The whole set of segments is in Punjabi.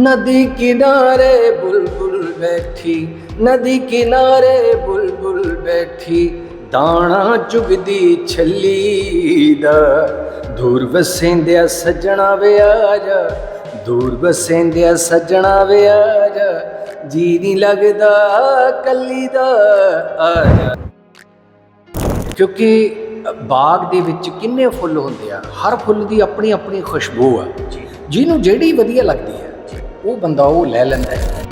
ਨਦੀ ਕਿਨਾਰੇ ਬੁਲਬੁਲ ਬੈਠੀ ਨਦੀ ਕਿਨਾਰੇ ਬੁਲਬੁਲ ਬੈਠੀ ਦਾਣਾ ਚੁਗਦੀ ਛੱਲੀ ਦਾ। ਦੂਰ ਵਸੇਂਦਿਆ ਸੱਜਣਾ ਵੇ ਆ ਜਾ ਦੂਰ ਵਸੇਂਦਿਆ ਸੱਜਣਾ ਵੇ ਆ ਜਾ ਜੀ ਨਹੀਂ ਲੱਗਦਾ ਕੱਲੀ ਦਾ ਆ ਜਾ ਕਿਉਂਕਿ ਬਾਗ ਦੇ ਵਿੱਚ ਕਿੰਨੇ ਫੁੱਲ ਹੁੰਦੇ ਆ ਹਰ ਫੁੱਲ ਦੀ ਆਪਣੀ ਆਪਣੀ ਖੁਸ਼ਬੂ ਆ। ਜਿਹਨੂੰ ਜਿਹੜੀ ਵਧੀਆ ਲੱਗਦੀ ਹੈ ਉਹ ਬੰਦਾ ਉਹ ਲੈ ਲੈਂਦਾ ਹੈ।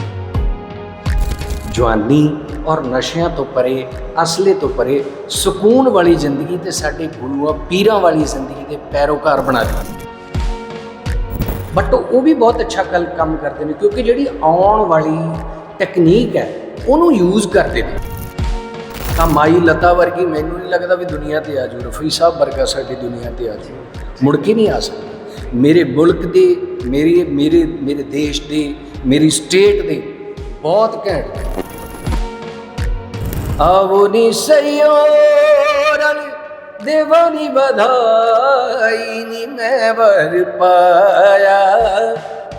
ਜਵਾਨੀ ਔਰ ਨਸ਼ਿਆਂ ਤੋਂ ਪਰੇ, ਅਸਲੇ ਤੋਂ ਪਰੇ, ਸਕੂਨ ਵਾਲੀ ਜ਼ਿੰਦਗੀ ਤੇ ਸਾਡੇ ਗੁਰੂਆਂ ਪੀਰਾਂ ਵਾਲੀ ਜ਼ਿੰਦਗੀ ਦੇ ਪੈਰੋਕਾਰ ਬਣਾ ਦਿੱਤੀ ਬਟ ਉਹ ਵੀ ਬਹੁਤ ਅੱਛਾ ਕੱਲ ਕੰਮ ਕਰਦੇ ਨੇ, ਕਿਉਂਕਿ ਜਿਹੜੀ ਆਉਣ ਵਾਲੀ ਟੈਕਨੀਕ ਹੈ, ਉਹਨੂੰ ਯੂਜ਼ ਕਰਦੇ ਨੇ। ਤਾਂ ਮਾਈ ਲਤਾ ਵਰਗੀ ਮੈਨੂੰ ਨਹੀਂ ਲੱਗਦਾ ਵੀ ਦੁਨੀਆ ਤੇ ਆ ਜੂ ਰਫੀ ਸਾਹਿਬ ਵਰਗਾ ਸਾਡੀ ਦੁਨੀਆ ਤੇ ਆ ਜੂ ਮੁੜ ਕੇ ਨਹੀਂ ਆ ਸਕਦਾ। ਮੇਰੇ ਮੁਲਕ ਦੀ, ਮੇਰੀ, ਮੇਰੇ ਮੇਰੇ ਦੇਸ਼ ਦੀ, ਮੇਰੀ ਸਟੇਟ ਦੀ ਬਹੁਤ ਘੈਂਟ ਆਵੋ ਨੀ ਸਯੋਰਲ, ਦੇਵਾਨੀ ਵਧਾਈ ਨੀ ਮੈਂ ਵਰ ਪਾਇਆ।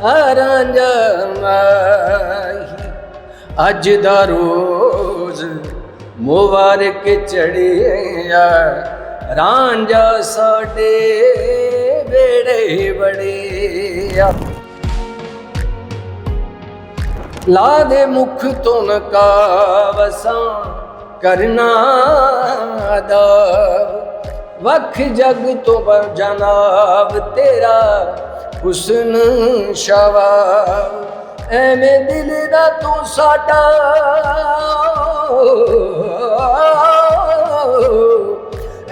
ਆਰਾਂਜਾ ਮਾਹੀ ਅੱਜ ਦਾ ਰੋਜ਼ ਮੁਬਾਰਕ ਚੜਿਆ ਰਾਂਝਾ ਸਾਡੇ ਵੇੜੇ ਬੜਿਆ ਲਾ ਦੇ ਮੁਖ ਤੋਂ ਨਕਾਵਸਾਂ ਕਰਨਾ ਦਾ ਵਖ ਜਗ ਤੋਂ ਬਰ ਜਨਾਬ ਤੇਰਾ ਹੁਸਨ ਸ਼ਵਾਬ ਐਵੇਂ ਦਿਲ ਦਾ ਤੂੰ ਸਾਡਾ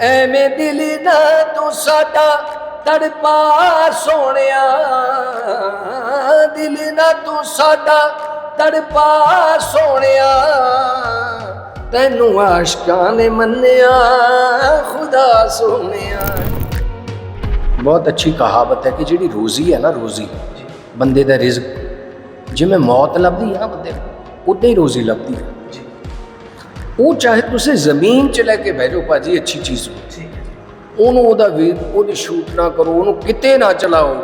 ਐਵੇਂ ਦਿਲ ਦਾ ਤੂੰ ਸਾਡਾ ਤੜਪਾ ਸੋਹਣਿਆ, ਦਿਲ ਦਾ ਤੂੰ ਸਾਡਾ ਤੜਪਾ ਸੋਹਣਿਆ। ਤੈਨੂੰ ਆਸ਼ਕਾਂ ਨੇ ਮੰਨਿਆ, ਖੁਦਾ ਸੋਹਣਿਆ ਬਹੁਤ ਅੱਛੀ ਕਹਾਵਤ ਹੈ ਕਿ ਜਿਹੜੀ ਰੋਜ਼ੀ ਹੈ ਨਾ, ਰੋਜ਼ੀ, ਬੰਦੇ ਦਾ ਰਿਜ਼ਕ। ਜਿਵੇਂ ਮੌਤ ਲੱਭਦੀ ਹੈ ਬੰਦੇ ਨੂੰ, ਉਦਾਂ ਹੀ ਰੋਜ਼ੀ ਲੱਭਦੀ ਹੈ। ਉਹ ਚਾਹੇ ਤੁਸੀਂ ਜ਼ਮੀਨ 'ਚ ਲੈ ਕੇ ਬਹਿ ਜਾਓ, ਭਾਜੀ, ਅੱਛੀ ਚੀਜ਼ ਨੂੰ ਉਹਨੂੰ ਉਹਦਾ ਵੀਰ, ਉਹਦੀ ਸ਼ੂਟ ਨਾ ਕਰੋ, ਉਹਨੂੰ ਕਿਤੇ ਨਾ ਚਲਾਓ।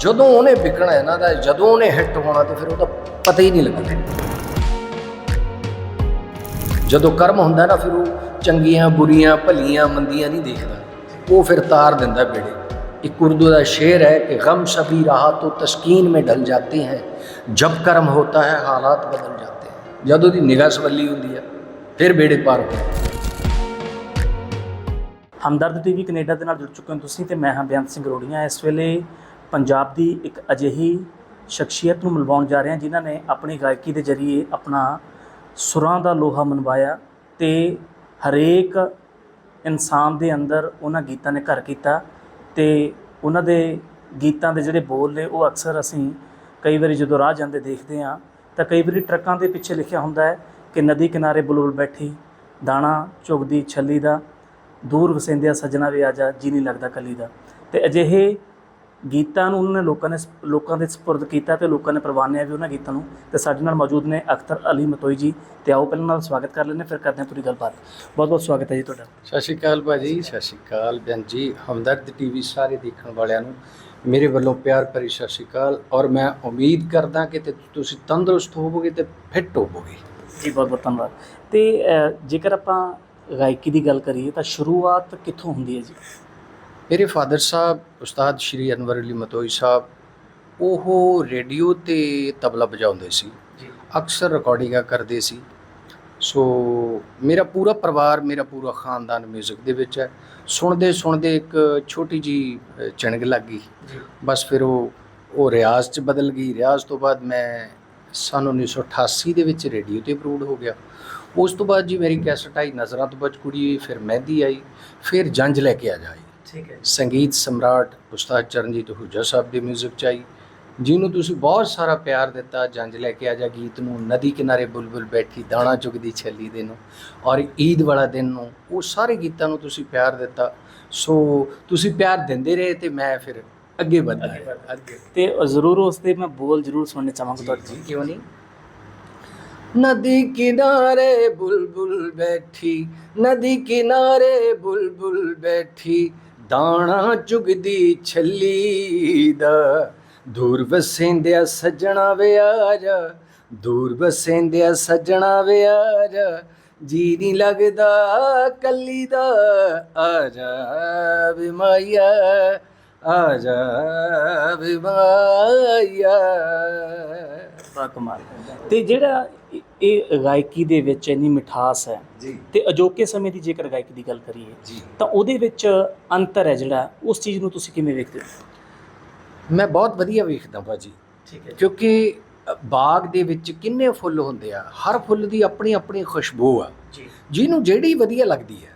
ਜਦੋਂ ਉਹਨੇ ਵਿਕਣਾ ਇਹਨਾਂ ਦਾ, ਜਦੋਂ ਉਹਨੇ ਹਿੱਟ ਹੋਣਾ, ਤੇ ਫਿਰ ਉਹਦਾ ਪਤਾ ਹੀ ਨਹੀਂ ਲੱਗਦਾ ਜਦੋਂ ਕਰਮ ਹੁੰਦਾ ਨਾ, ਫਿਰ ਉਹ ਚੰਗੀਆਂ, ਬੁਰੀਆਂ, ਭਲੀਆਂ, ਮੰਦੀਆਂ ਨਹੀਂ ਦੇਖਦਾ। ਉਹ ਫਿਰ ਤਾਰ ਦਿੰਦਾ ਬੇੜੇ ਇੱਕ ਉਰਦੂ ਦਾ ਸ਼ੇਰ ਹੈ ਕਿ ਗਮ ਸਭੀ ਰਹਾ ਤੋ ਤਸਕੀਨ ਮੇ ਢਲ ਜਾਂਦੇ ਹੈ। ਜਬ ਕਰਮ ਹੋਤਾ ਹੈ, ਹਾਲਾਤ ਬਦਲ ਜਾਂਦੇ ਹੈ। ਜਦੋਂ ਦੀ ਨਿਗਾਹ ਸਵੱਲੀ ਹੁੰਦੀ ਹੈ, ਫਿਰ ਬੇੜੇ ਪਾਰ ਹੁੰਦਾ ਹਮਦਰਦ ਟੀਵੀ ਕੈਨੇਡਾ ਦੇ ਨਾਲ ਜੁੜ ਚੁੱਕੇ ਹੋ ਤੁਸੀਂ ਤੇ ਮੈਂ ਹਾਂ ਬੇਅੰਤ ਸਿੰਘ ਰੋੜੀਆਂ ਇਸ ਵੇਲੇ ਪੰਜਾਬ ਦੀ ਇੱਕ ਅਜਿਹੀ ਸ਼ਖਸੀਅਤ ਨੂੰ ਮਿਲਵਾਉਣ ਜਾ ਰਹੇ ਹਾਂ ਜਿਨ੍ਹਾਂ ਨੇ ਆਪਣੀ ਗਾਇਕੀ ਦੇ ਜ਼ਰੀਏ ਆਪਣਾ ਸੁਰਾਂ ਦਾ ਲੋਹਾ ਮਨਵਾਇਆ ਤੇ ਹਰੇਕ ਇਨਸਾਨ ਦੇ ਅੰਦਰ ਉਹਨਾਂ ਗੀਤਾਂ ਨੇ ਘਰ ਕੀਤਾ ਤੇ ਉਹਨਾਂ ਦੇ ਗੀਤਾਂ ਦੇ ਜਿਹੜੇ ਬੋਲ ਨੇ ਉਹ ਅਕਸਰ ਅਸੀਂ ਕਈ ਵਾਰੀ ਜਦੋਂ ਰਾਹ ਜਾਂਦੇ ਦੇਖਦੇ ਹਾਂ ਤਾਂ ਕਈ ਵਾਰੀ ਟਰੱਕਾਂ ਦੇ ਪਿੱਛੇ ਲਿਖਿਆ ਹੁੰਦਾ ਹੈ ਕਿ ਨਦੀ ਕਿਨਾਰੇ ਬੁਲਬੁਲ ਬੈਠੀ, ਦਾਣਾ ਚੁਗਦੀ, ਛੱਲੀ ਦਾ ਦੂਰ ਵਸਿੰਦਿਆ ਸੱਜਣਾ ਵੀ ਆਜਾ ਜੀ ਨਹੀਂ ਲੱਗਦਾ ਕੱਲੀ ਦਾ। ਤੇ ਅਜਿਹੇ ਗੀਤਾਂ ਨੂੰ ਉਹਨਾਂ ਨੇ ਲੋਕਾਂ ਨੇ ਲੋਕਾਂ ਦੇ ਸਪੁਰਦ ਕੀਤਾ ਤੇ ਲੋਕਾਂ ਨੇ ਪ੍ਰਵਾਨਿਆ ਵੀ ਉਹਨਾਂ ਗੀਤਾਂ ਨੂੰ। ਤੇ ਸਾਡੇ ਨਾਲ ਮੌਜੂਦ ਨੇ ਅਖਤਰ ਅਲੀ ਮਤੋਈ ਜੀ। ਤੇ ਆਓ ਪਹਿਲਾਂ ਨਾਲ ਸਵਾਗਤ ਕਰ ਲੈਂਦੇ ਫਿਰ ਕਰਦੇ ਹਾਂ ਪੂਰੀ ਗੱਲਬਾਤ। ਬਹੁਤ ਬਹੁਤ ਸਵਾਗਤ ਹੈ ਜੀ ਤੁਹਾਡਾ। ਸਤਿ ਸ਼੍ਰੀ ਅਕਾਲ ਭਾਜੀ ਸਤਿ ਸ਼੍ਰੀ ਅਕਾਲ ਬੈਨ ਜੀ ਹਮਦਰਦ ਟੀਵੀ ਸਾਰੇ ਦੇਖਣ ਵਾਲਿਆਂ ਨੂੰ। ਮੇਰੇ ਵੱਲੋਂ ਪਿਆਰ ਭਰੀ ਸਤਿ ਸ਼੍ਰੀ ਅਕਾਲ। ਔਰ ਮੈਂ ਉਮੀਦ ਕਰਦਾ ਕਿ ਤੇ ਤੁਸੀਂ ਤੰਦਰੁਸਤ ਹੋਵੋਗੇ ਤੇ ਫਿੱਟ ਹੋਵੋਗੇ। ਜੀ ਬਹੁਤ ਬਹੁਤ ਧੰਨਵਾਦ। ਤੇ ਜੇਕਰ ਆਪਾਂ ਗਾਇਕੀ ਦੀ ਗੱਲ ਕਰੀਏ ਤਾਂ ਸ਼ੁਰੂਆਤ ਕਿੱਥੋਂ ਹੁੰਦੀ ਹੈ ਜੀ? ਮੇਰੇ ਫਾਦਰ ਸਾਹਿਬ ਉਸਤਾਦ ਸ਼੍ਰੀ ਅਨਵਰ ਅਲੀ ਮਤੋਈ ਸਾਹਿਬ ਉਹ ਰੇਡੀਓ ਤੇ ਤਬਲਾ ਵਜਾਉਂਦੇ ਸੀ। ਅਕਸਰ ਰਿਕਾਰਡਿੰਗਾਂ ਕਰਦੇ ਸੀ। ਸੋ ਮੇਰਾ ਪੂਰਾ ਪਰਿਵਾਰ ਮੇਰਾ ਪੂਰਾ ਖਾਨਦਾਨ 뮤직 ਦੇ ਵਿੱਚ ਹੈ। ਸੁਣਦੇ ਸੁਣਦੇ ਇੱਕ ਛੋਟੀ ਜੀ ਚਿਣਗ ਲੱਗ ਗਈ। ਬਸ ਫਿਰ ਉਹ ਉਹ ਰਿਆਜ਼ 'ਚ ਬਦਲ ਗਈ। ਰਿਆਜ਼ ਤੋਂ ਬਾਅਦ ਮੈਂ ਸਨ 1988 ਦੇ ਵਿੱਚ ਰੇਡੀਓ ਤੇ ਅਪਰੂਵਡ ਹੋ ਗਿਆ। ਉਸ ਤੋਂ ਬਾਅਦ ਜੀ ਮੇਰੀ ਕੈਸਟ ਆਈ ਨਜ਼ਰਾਂ ਤੋਂ ਬਚ ਕੁੜੀ ਫਿਰ ਮਹਿੰਦੀ ਆਈ ਫਿਰ ਜੰਜ ਲੈ ਕੇ ਆ ਜਾਈ ਠੀਕ ਹੈ ਸੰਗੀਤ ਸਮਰਾਟ ਉਸਤਾਦ ਚਰਨਜੀਤ ਹੁਜਾ ਸਾਹਿਬ ਦੇ 뮤직 ਚ ਆਈ ਜਿਹਨੂੰ ਤੁਸੀਂ ਬਹੁਤ ਸਾਰਾ ਪਿਆਰ ਦਿੱਤਾ ਜੰਜ ਲੈ ਕੇ ਆ ਜਾ ਗੀਤ ਨੂੰ ਨਦੀ ਕਿਨਾਰੇ ਬੁਲਬੁਲ ਬੈਠੀ ਦਾਣਾ ਚੁਗਦੀ ਛੱਲੀ ਦੇ ਨੂੰ ਔਰ ਈਦ ਵਾਲਾ ਦਿਨ ਨੂੰ ਉਹ ਸਾਰੇ ਗੀਤਾਂ ਨੂੰ ਤੁਸੀਂ ਪਿਆਰ ਦਿੱਤਾ। ਸੋ ਤੁਸੀਂ ਪਿਆਰ ਦਿੰਦੇ ਰਹੇ ਤੇ ਮੈਂ ਫਿਰ ਅੱਗੇ ਵਧਦਾ ਅੱਗੇ ਰਿਹਾ। ਅੱਗੇ ਤੇ ਜ਼ਰੂਰ ਉਸ ਦੇ ਮੈਂ ਬੋਲ ਜ਼ਰੂਰ ਸੁਣਨੇ ਚਾਹਾਂਗਾ ਤੁਹਾਡੇ ਜੀ ਕਿਉਂ ਨਹੀਂ? ਨਦੀ ਕਿਨਾਰੇ ਬੁਲਬੁਲ ਬੈਠੀ, ਨਦੀ ਕਿਨਾਰੇ ਬੁਲਬੁਲ ਬੈਠੀ, ਦਾਣਾ ਚੁਗਦੀ ਛੱਲੀ ਦਾ। ਦੂਰ ਵਸੇਂਦਿਆ ਸੱਜਣਾ ਵੇ ਦੂਰ ਵਸੇਂਦਿਆ ਸੱਜਣਾ ਵੇ ਜਾ ਜੀ ਨਹੀਂ ਲੱਗਦਾ ਕੱਲੀ ਦਾ। ਆ ਜਾ ਵੇ ਮਾਇਆ ਆ ਜਾ ਵੇ ਬਾ ਕਮਾਲ ਤੇ ਜਿਹੜਾ ਇਹ- ਗਾਇਕੀ ਦੇ ਵਿੱਚ ਇੰਨੀ ਮਿਠਾਸ ਹੈ ਤੇ ਅਜੋਕੇ ਸਮੇਂ ਦੀ ਜੇਕਰ ਗਾਇਕੀ ਦੀ ਗੱਲ ਕਰੀਏ ਤਾਂ ਉਹਦੇ ਵਿੱਚ ਅੰਤਰ ਹੈ ਜਿਹੜਾ ਉਸ ਚੀਜ਼ ਨੂੰ ਤੁਸੀਂ ਕਿਵੇਂ ਵੇਖਦੇ ਹੋ? ਮੈਂ ਬਹੁਤ ਵਧੀਆ ਵੇਖਦਾ ਭਾਜੀ ਠੀਕ ਹੈ ਕਿਉਂਕਿ ਬਾਗ ਦੇ ਵਿੱਚ ਕਿੰਨੇ ਫੁੱਲ ਹੁੰਦੇ ਆ ਹਰ ਫੁੱਲ ਦੀ ਆਪਣੀ ਆਪਣੀ ਖੁਸ਼ਬੂ ਆ। ਜੀ। ਜਿਹਨੂੰ ਜਿਹੜੀ ਵਧੀਆ ਲੱਗਦੀ ਹੈ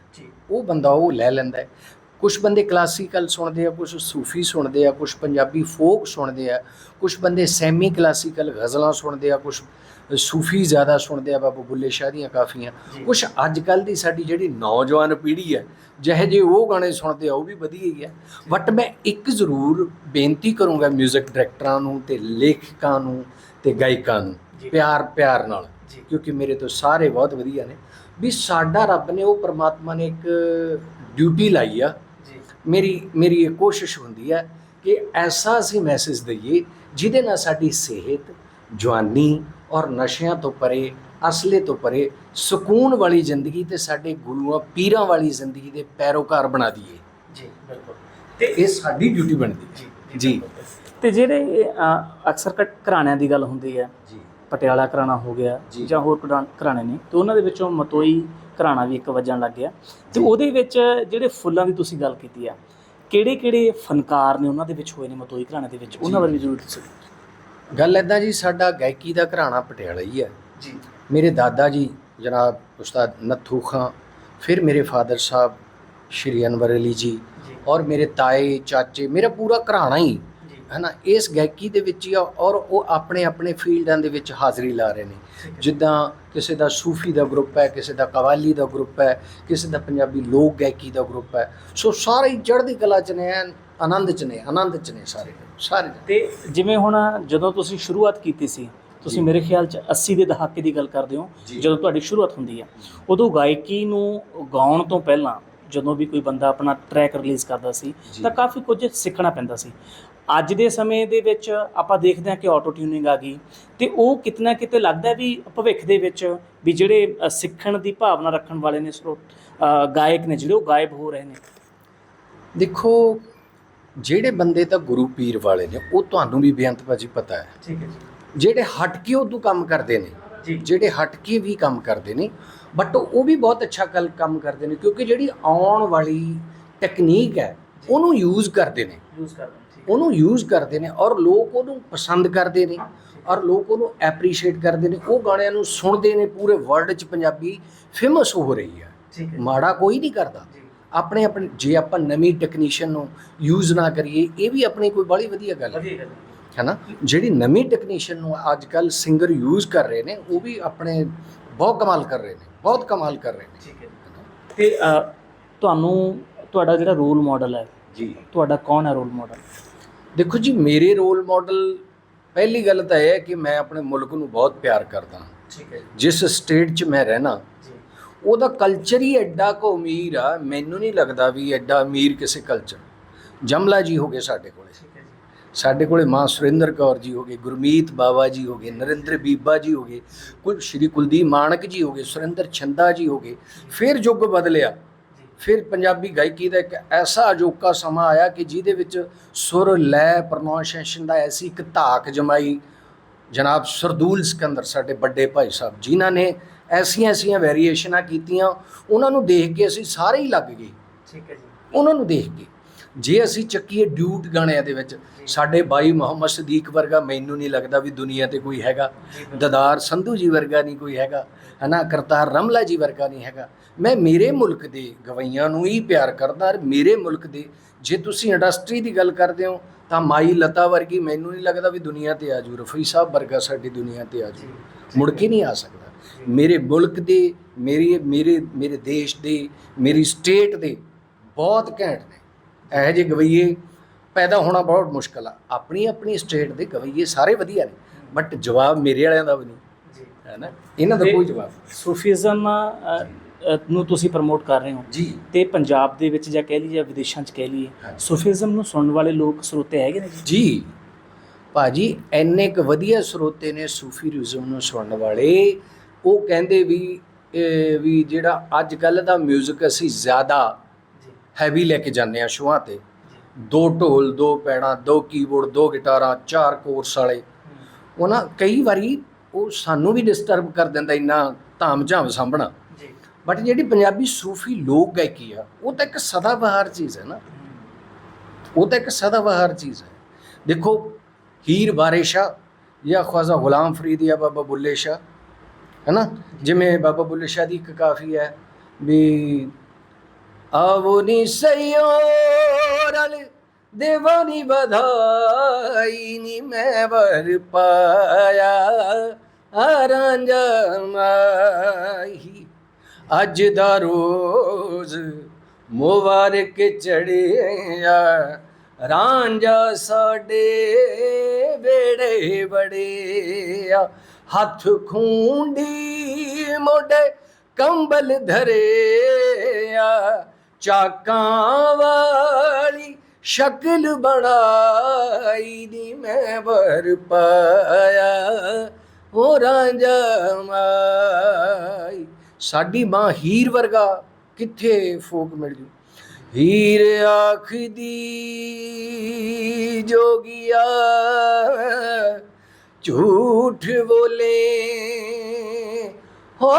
ਉਹ ਬੰਦਾ ਉਹ ਲੈ ਲੈਂਦਾ ਹੈ। ਕੁਝ ਬੰਦੇ ਕਲਾਸੀਕਲ ਸੁਣਦੇ ਆ ਕੁਝ ਸੂਫੀ ਸੁਣਦੇ ਆ ਕੁਝ ਪੰਜਾਬੀ ਫੋਕ ਸੁਣਦੇ ਆ ਕੁਝ ਬੰਦੇ ਸੈਮੀ ਕਲਾਸੀਕਲ ਗ਼ਜ਼ਲਾਂ ਸੁਣਦੇ ਆ ਕੁਝ ਸੂਫੀ ਜ਼ਿਆਦਾ ਸੁਣਦੇ ਆ ਬਾਬੂ ਬੁੱਲੇ ਸ਼ਾਹ ਦੀਆਂ ਕਾਫੀਆਂ। ਕੁਝ ਅੱਜ ਕੱਲ ਦੀ ਸਾਡੀ ਜਿਹੜੀ ਨੌਜਵਾਨ ਪੀੜ੍ਹੀ ਹੈ ਜਿਹੇ ਜੇ ਉਹ ਗਾਣੇ ਸੁਣਦੇ ਆ ਉਹ ਵੀ ਵਧੀਆ ਹੀ ਆ ਬਟ ਮੈਂ ਇੱਕ ਜ਼ਰੂਰ ਬੇਨਤੀ ਕਰੂੰਗਾ 뮤직 ਡਾਇਰੈਕਟਰਾਂ ਨੂੰ ਤੇ ਲੇਖਕਾਂ ਨੂੰ ਤੇ ਗਾਇਕਾਂ ਨੂੰ। ਪਿਆਰ ਪਿਆਰ ਨਾਲ ਕਿਉਂਕਿ ਮੇਰੇ ਤੋਂ ਸਾਰੇ ਬਹੁਤ ਵਧੀਆ ਨੇ ਵੀ ਸਾਡਾ ਰੱਬ ਨੇ ਉਹ ਪ੍ਰਮਾਤਮਾ ਨੇ ਇੱਕ ਡਿਊਟੀ ਲਾਈ ਆ ਮੇਰੀ ਮੇਰੀ ਇਹ ਕੋਸ਼ਿਸ਼ ਹੁੰਦੀ ਹੈ ਕਿ ਐਸਾ ਅਸੀਂ ਮੈਸੇਜ ਦਈਏ ਜਿਹਦੇ ਨਾਲ ਸਾਡੀ ਸਿਹਤ ਜਵਾਨੀ ਔਰ ਨਸ਼ਿਆਂ ਤੋਂ ਪਰੇ ਅਸਲੇ ਤੋਂ ਪਰੇ ਸਕੂਨ ਵਾਲੀ ਜ਼ਿੰਦਗੀ ਤੇ ਸਾਡੇ ਗੁਰੂਆਂ ਪੀਰਾਂ ਵਾਲੀ ਜ਼ਿੰਦਗੀ ਦੇ ਪੈਰੋਕਾਰ ਬਣਾ ਦਈਏ। ਜੀ ਬਿਲਕੁਲ। ਤੇ ਇਹ ਸਾਡੀ ਡਿਊਟੀ ਬਣਦੀ ਹੈ। ਜੀ ਤੇ ਜਿਹੜੇ ਅਕਸਰ ਘਰਾਣਿਆਂ ਦੀ ਗੱਲ ਹੁੰਦੀ ਹੈ। ਜੀ। ਪਟਿਆਲਾ ਘਰਾਣਾ ਹੋ ਗਿਆ ਜੀ। ਜਾਂ ਹੋਰ ਘਰਾਂ- ਘਰਾਣੇ ਨੇ ਤੇ ਉਹਨਾਂ ਦੇ ਵਿੱਚੋਂ ਮਤੋਈ ਘਰਾਣਾ ਵੀ ਇੱਕ ਵੱਜਣ ਲੱਗ ਗਿਆ। ਤੇ। ਉਹਦੇ ਵਿੱਚ ਜਿਹੜੇ ਫੁੱਲਾਂ ਦੀ ਤੁਸੀਂ ਗੱਲ ਕੀਤੀ ਆ ਕਿਹੜੇ ਕਿਹੜੇ ਫਨਕਾਰ ਨੇ ਉਹਨਾਂ ਦੇ ਵਿੱਚ ਹੋਏ ਨੇ ਮਤੋਈ ਘਰਾਣੇ ਦੇ ਵਿੱਚ? ਉਹਨਾਂ। ਬਾਰੇ ਵੀ ਜ਼ਰੂਰ ਦੱਸੋ। ਗੱਲ ਐਦਾਂ ਜੀ ਸਾਡਾ ਗਾਇਕੀ ਦਾ ਘਰਾਣਾ ਪਟਿਆਲਾ ਹੀ ਹੈ ਜੀ। ਮੇਰੇ ਦਾਦਾ ਜੀ ਜਨਾਬ ਉਸਤਾਦ ਨੱਥੂ ਖਾਂ ਫਿਰ ਮੇਰੇ ਫਾਦਰ ਸਾਹਿਬ ਸ਼੍ਰੀ ਅਨਵਰ ਅਲੀ ਜੀ। ਔਰ ਮੇਰੇ ਤਾਏ ਚਾਚੇ ਮੇਰਾ ਪੂਰਾ ਘਰਾਣਾ ਹੀ ਜੀ ਹੈ ਨਾ ਇਸ ਗਾਇਕੀ ਦੇ ਵਿੱਚ ਹੀ ਆ ਔਰ ਉਹ ਆਪਣੇ ਆਪਣੇ ਫੀਲਡਾਂ ਦੇ ਵਿੱਚ ਹਾਜ਼ਰੀ ਲਾ ਰਹੇ ਨੇ। ਜਿੱਦਾਂ ਕਿਸੇ ਦਾ ਸੂਫੀ ਦਾ ਗਰੁੱਪ ਹੈ ਕਿਸੇ ਦਾ ਕਵਾਲੀ ਦਾ ਗਰੁੱਪ ਹੈ ਕਿਸੇ ਦਾ ਪੰਜਾਬੀ ਲੋਕ ਗਾਇਕੀ ਦਾ ਗਰੁੱਪ ਹੈ। ਸੋ ਸਾਰੇ ਚੜ੍ਹਦੀ ਕਲਾ ਚ ਨੇ ਆਨੰਦ ਚ ਨੇ ਆਨੰਦ ਚ ਨੇ ਸਾਰੇ। ਸਾਰੇ ਤੇ ਜਿਵੇਂ ਹੁਣ ਜਦੋਂ ਤੁਸੀਂ ਸ਼ੁਰੂਆਤ ਕੀਤੀ ਸੀ ਤੁਸੀਂ। ਮੇਰੇ ਖਿਆਲ ਚ 80 ਦੇ ਦਹਾਕੇ ਦੀ ਗੱਲ ਕਰਦੇ ਹੋ। ਜਦੋਂ ਤੁਹਾਡੀ ਸ਼ੁਰੂਆਤ ਹੁੰਦੀ ਹੈ ਉਦੋਂ ਗਾਇਕੀ ਨੂੰ ਗਾਉਣ ਤੋਂ ਪਹਿਲਾਂ ਜਦੋਂ ਵੀ ਕੋਈ ਬੰਦਾ ਆਪਣਾ ਟਰੈਕ ਰਿਲੀਜ਼ ਕਰਦਾ ਸੀ। ਤਾਂ ਕਾਫੀ ਕੁਝ ਸਿੱਖਣਾ ਪੈਂਦਾ ਸੀ। ਅੱਜ ਦੇ ਸਮੇਂ ਦੇ ਵਿੱਚ ਆਪਾਂ ਦੇਖਦੇ ਹਾਂ ਕਿ ਆਟੋ ਟਿਊਨਿੰਗ ਆ ਗਈ ਤੇ ਉਹ ਕਿਤਨਾ ਕਿਤੇ ਲੱਗਦਾ ਵੀ ਭਵਿੱਖ ਦੇ ਵਿੱਚ ਵੀ ਜਿਹੜੇ ਸਿੱਖਣ ਦੀ ਭਾਵਨਾ ਰੱਖਣ ਵਾਲੇ ਨੇ ਸਰੋ ਅ, ਗਾਇਕ ਨੇ ਜਿਹੜੇ ਉਹ ਗਾਇਬ ਹੋ ਰਹੇ ਨੇ। ਦੇਖੋ ਜਿਹੜੇ ਬੰਦੇ ਤਾਂ ਗੁਰੂ ਪੀਰ ਵਾਲੇ ਨੇ ਉਹ ਤੁਹਾਨੂੰ ਵੀ ਬੇਅੰਤ ਭਾਜੀ ਪਤਾ ਹੈ। ਠੀਕ ਹੈ ਜੀ। ਜਿਹੜੇ ਹਟ ਕੇ ਉਦੋਂ ਕੰਮ ਕਰਦੇ ਨੇ ਜਿਹੜੇ ਹਟ ਕੇ ਵੀ ਕੰਮ ਕਰਦੇ ਨੇ ਬਟ ਉਹ ਵੀ ਬਹੁਤ ਅੱਛਾ ਕਲ ਕੰਮ ਕਰਦੇ ਨੇ ਕਿਉਂਕਿ ਜਿਹੜੀ ਆਉਣ ਵਾਲੀ ਟੈਕਨੀਕ ਹੈ ਉਹਨੂੰ ਯੂਜ਼ ਕਰਦੇ ਨੇ। ਯੂਜ਼ ਕਰਦੇ ਉਹਨੂੰ ਯੂਜ਼ ਕਰਦੇ ਨੇ ਔਰ ਲੋਕ ਉਹਨੂੰ ਪਸੰਦ ਕਰਦੇ ਨੇ ਔਰ ਲੋਕ ਉਹਨੂੰ ਐਪਰੀਸ਼ੀਏਟ ਕਰਦੇ ਨੇ ਉਹ ਗਾਣਿਆਂ ਨੂੰ ਸੁਣਦੇ ਨੇ ਪੂਰੇ ਵਰਲਡ 'ਚ ਪੰਜਾਬੀ ਫੇਮਸ ਹੋ ਰਹੀ ਹੈ। ਮਾੜਾ ਕੋਈ ਨਹੀਂ ਕਰਦਾ। ਆਪਣੇ ਆਪਣੇ ਜੇ ਆਪਾਂ ਨਵੀਂ ਟੈਕਨੀਸ਼ੀਅਨ ਨੂੰ ਯੂਜ਼ ਨਾ ਕਰੀਏ ਇਹ ਵੀ ਆਪਣੀ ਕੋਈ ਬੜੀ ਵਧੀਆ ਗੱਲ ਹੈ। ਵਧੀਆ ਗੱਲ ਹੈ। ਹੈਨਾ? ਜਿਹੜੀ ਨਵੀਂ ਟੈਕਨੀਸ਼ੀਅਨ ਨੂੰ ਅੱਜ ਕੱਲ ਸਿੰਗਰ ਯੂਜ਼ ਕਰ ਰਹੇ ਨੇ ਉਹ ਵੀ ਆਪਣੇ ਬਹੁਤ ਕਮਾਲ ਕਰ ਰਹੇ ਨੇ ਬਹੁਤ ਕਮਾਲ ਕਰ ਰਹੇ ਨੇ। ਠੀਕ ਹੈ ਤੇ ਤੁਹਾਨੂੰ ਤੁਹਾਡਾ ਜਿਹੜਾ ਰੋਲ ਮਾਡਲ ਹੈ ਜੀ। ਤੁਹਾਡਾ ਕੌਣ ਹੈ ਰੋਲ ਮਾਡਲ ਦੇਖੋ ਜੀ ਮੇਰੇ ਰੋਲ ਮਾਡਲ ਪਹਿਲੀ ਗੱਲ ਤਾਂ ਇਹ ਹੈ ਕਿ ਮੈਂ ਆਪਣੇ ਮੁਲਕ ਨੂੰ ਬਹੁਤ ਪਿਆਰ ਕਰਦਾ ਹਾਂ। ਠੀਕ ਹੈ ਜਿਸ ਸਟੇਟ 'ਚ ਮੈਂ ਰਹਿਣਾ ਉਹਦਾ ਕਲਚਰ ਹੀ ਐਡਾ ਕੋ ਅਮੀਰ ਆ ਮੈਨੂੰ ਨਹੀਂ ਲੱਗਦਾ ਵੀ ਐਡਾ ਅਮੀਰ ਕਿਸੇ ਕਲਚਰ ਜਮਲਾ ਜੀ ਹੋ ਗਏ ਸਾਡੇ ਕੋਲੇ। ਠੀਕ ਹੈ ਜੀ। ਸਾਡੇ ਕੋਲੇ ਮਾਂ ਸੁਰਿੰਦਰ ਕੌਰ ਜੀ ਹੋ ਗਏ ਗੁਰਮੀਤ ਬਾਵਾ ਜੀ ਹੋ ਗਏ ਨਰਿੰਦਰ ਬੀਬਾ ਜੀ ਹੋ ਗਏ ਕੁਲ ਸ਼੍ਰੀ ਕੁਲਦੀਪ ਮਾਨਕ ਜੀ ਹੋ ਗਏ ਸੁਰਿੰਦਰ ਛੰਦਾ ਜੀ ਹੋ ਗਏ। ਫਿਰ ਯੁੱਗ ਬਦਲਿਆ। ਫਿਰ ਪੰਜਾਬੀ ਗਾਇਕੀ ਦਾ ਇੱਕ ਐਸਾ ਅਜੋਕਾ ਸਮਾਂ ਆਇਆ ਕਿ ਜਿਹਦੇ ਵਿੱਚ ਸੁਰ ਲੈ ਪ੍ਰੋਨਾਂਸੀਏਸ਼ਨ ਦਾ ਐਸੀ ਇੱਕ ਧਾਕ ਜਮਾਈ ਜਨਾਬ ਸਰਦੂਲ ਸਿਕੰਦਰ ਸਾਡੇ ਵੱਡੇ ਭਾਈ ਸਾਹਿਬ ਜਿਨ੍ਹਾਂ ਨੇ ਐਸੀਆਂ ਐਸੀਆਂ ਵੇਰੀਏਸ਼ਨਾਂ ਕੀਤੀਆਂ ਉਹਨਾਂ ਨੂੰ ਦੇਖ ਕੇ ਅਸੀਂ ਸਾਰੇ ਹੀ ਲੱਗ ਗਏ। ਠੀਕ ਹੈ ਜੀ। ਉਹਨਾਂ ਨੂੰ ਦੇਖ ਕੇ। ਜੇ ਅਸੀਂ ਚੱਕੀਏ ਡਿਊਟ ਗਾਣਿਆਂ ਦੇ ਵਿੱਚ ਸਾਡੇ ਬਾਈ ਮੁਹੰਮਦ ਸਦੀਕ ਵਰਗਾ ਮੈਨੂੰ ਨਹੀਂ ਲੱਗਦਾ ਵੀ ਦੁਨੀਆ ਤੇ ਕੋਈ ਹੈਗਾ। ਦਦਾਰ ਸੰਧੂ ਜੀ ਵਰਗਾ ਨਹੀਂ ਕੋਈ ਹੈਗਾ। ਹਨਾ ਕਰਤਾਰ ਰਮਲਾ ਜੀ ਵਰਗਾ ਨਹੀਂ ਹੈਗਾ। ਮੈਂ ਮੇਰੇ ਮੁਲਕ ਦੇ ਗਵਈਆਂ ਨੂੰ ਹੀ ਪਿਆਰ ਕਰਦਾ ਔਰ ਮੇਰੇ ਮੁਲਕ ਦੇ ਜੇ ਤੁਸੀਂ ਇੰਡਸਟਰੀ ਦੀ ਗੱਲ ਕਰਦੇ ਹੋ ਤਾਂ ਮਾਈ ਲਤਾ ਵਰਗੀ ਮੈਨੂੰ ਨਹੀਂ ਲੱਗਦਾ ਵੀ ਦੁਨੀਆ ਤੇ ਆਜੂ ਰਫੀ ਸਾਹਿਬ ਵਰਗਾ ਸਾਡੀ ਦੁਨੀਆ ਤੇ ਆਜੂ ਮੁੜ ਕੇ ਨਹੀਂ ਆ ਸਕਦਾ। ਮੇਰੇ ਮੁਲਕ ਦੇ ਮੇਰੀ ਮੇਰੇ ਮੇਰੇ ਦੇਸ਼ ਦੇ ਮੇਰੀ ਸਟੇਟ ਦੇ ਬਹੁਤ ਘੈਂਟ ਨੇ। ਇਹੋ ਜਿਹੇ ਗਵਈਏ ਪੈਦਾ ਹੋਣਾ ਬਹੁਤ ਮੁਸ਼ਕਲ ਆ। ਆਪਣੀ ਆਪਣੀ ਸਟੇਟ ਦੇ ਗਵਈਏ ਸਾਰੇ ਵਧੀਆ ਨੇ। ਬਟ ਜਵਾਬ ਮੇਰੇ ਵਾਲਿਆਂ ਦਾ ਵੀ ਨਹੀਂ। ਜੀ ਹੈ ਨਾ। ਇਹਨਾਂ ਦਾ ਕੋਈ ਜਵਾਬ। ਸੂਫੀਜ਼ਮ ਨੂੰ ਤੁਸੀਂ ਪ੍ਰਮੋਟ ਕਰ ਰਹੇ ਹੋ। ਜੀ। ਤੇ ਪੰਜਾਬ ਦੇ ਵਿੱਚ ਜਾਂ ਕਹਿ ਲਈਏ ਜਾਂ ਵਿਦੇਸ਼ਾਂ 'ਚ ਕਹਿ ਲਈਏ। ਸੂਫੀਜ਼ਮ ਨੂੰ ਸੁਣਨ ਵਾਲੇ ਲੋਕ ਸਰੋਤੇ ਹੈਗੇ ਨੇ ਜੀ? ਜੀ। ਭਾਜੀ ਐਨੇ ਕ ਵਧੀਆ ਸਰੋਤੇ ਨੇ ਸੂਫੀ ਰਿਜ਼ਮ ਨੂੰ ਸੁਣਨ ਵਾਲੇ। ਉਹ ਕਹਿੰਦੇ ਵੀ ਵੀ ਜਿਹੜਾ ਅੱਜ ਕੱਲ ਦਾ 뮤직 ਅਸੀਂ ਜ਼ਿਆਦਾ ਹੈਵੀ ਲੈ ਕੇ ਜਾਂਦੇ ਆ ਸ਼ੋਆਂ ਤੇ। ਦੋ ਢੋਲ ਦੋ ਪੈੜਾਂ ਦੋ ਕੀਬੋਰਡ ਦੋ ਗਿਟਾਰਾਂ ਚਾਰ ਕੋਰਸ ਵਾਲੇ। ਉਹ ਨਾ ਕਈ ਵਾਰੀ ਉਹ ਸਾਨੂੰ ਵੀ ਡਿਸਟਰਬ ਕਰ ਦਿੰਦਾ ਇੰਨਾ ਧਾਮ ਝਾਮ ਸਾਂਭਣਾ। ਜੀ। ਬਟ ਜਿਹੜੀ ਪੰਜਾਬੀ ਸੂਫੀ ਲੋਕ ਗਾਇਕੀ ਆ ਉਹ ਤਾਂ ਇੱਕ ਸਦਾਬਹਾਰ ਚੀਜ਼ ਹੈ ਨਾ। ਉਹ ਤਾਂ ਇੱਕ ਸਦਾਬਹਾਰ ਚੀਜ਼ ਹੈ। ਦੇਖੋ ਹੀਰ ਬਾਰਿਸ਼ਾ ਜਾਂ ਖਵਾਜਾ ਗੁਲਾਮ ਫਰੀਦ ਜਾਂ ਬਾਬਾ ਬੁੱਲੇ ਸ਼ਾਹ ਹੈ ਨਾ ਜਿਵੇਂ ਬਾਬਾ ਬੁੱਲੇ ਸ਼ਾਹ ਦੀ ਇੱਕ ਕਾਫੀ ਹੈ ਵੀ ਆਵੋ ਨੀ ਸਈਓ ਰਲ ਦੇਵਾਨੀ ਵਧਾਈ ਨੀ ਮੈਂ ਵਰ ਪਾਇਆ। ਰਾਂਝਾ ਮਾਹੀ ਅੱਜ ਦਾ ਰੋਜ਼ ਮੁਬਾਰਕ ਚੜਿਆ ਰਾਂਝਾ ਸਾਡੇ ਵੇੜੇ ਬੜਿਆ ਹੱਥ ਖੂੰਡੀ ਮੋਢੇ ਕੰਬਲ ਧਰਿਆ। ਚਾਕਾਂ ਵਾਲੀ ਸ਼ਕਲ ਬਣਾਈ ਨੀ ਮੈਂ ਵਰ ਪਾਇਆ। ਹੋ ਰਾਂਝਾ ਮਾਈ ਸਾਡੀ ਮਾਂ ਹੀਰ ਵਰਗਾ ਕਿੱਥੇ ਫੋਕ ਮਿਲ ਜੂ? ਹੀਰ ਆਖਦੀ, ਜੋਗਿਆ, ਝੂਠ ਬੋਲੇ। ਹੋ,